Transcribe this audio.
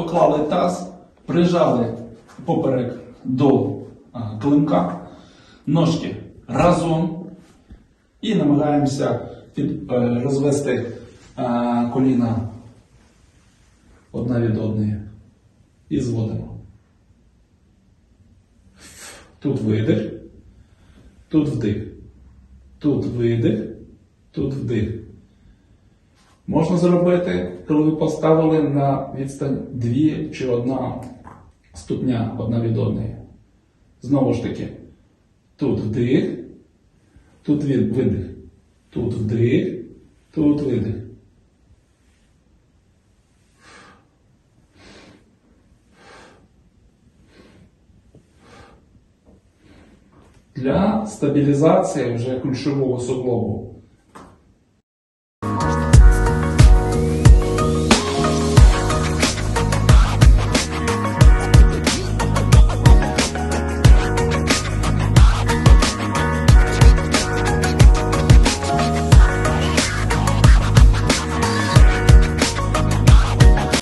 Поклали таз, прижали поперек до клинка, ножки разом і намагаємося е, розвести коліна одна від одної. І зводимо. Тут видих, тут вдих. Тут видих, тут вдих. Можна зробити, коли ви поставили на відстань дві чи одна ступня одна від одної. Знову ж таки, тут вдих, тут видих, тут вдих, тут видих. Для стабілізації вже ключового суглобу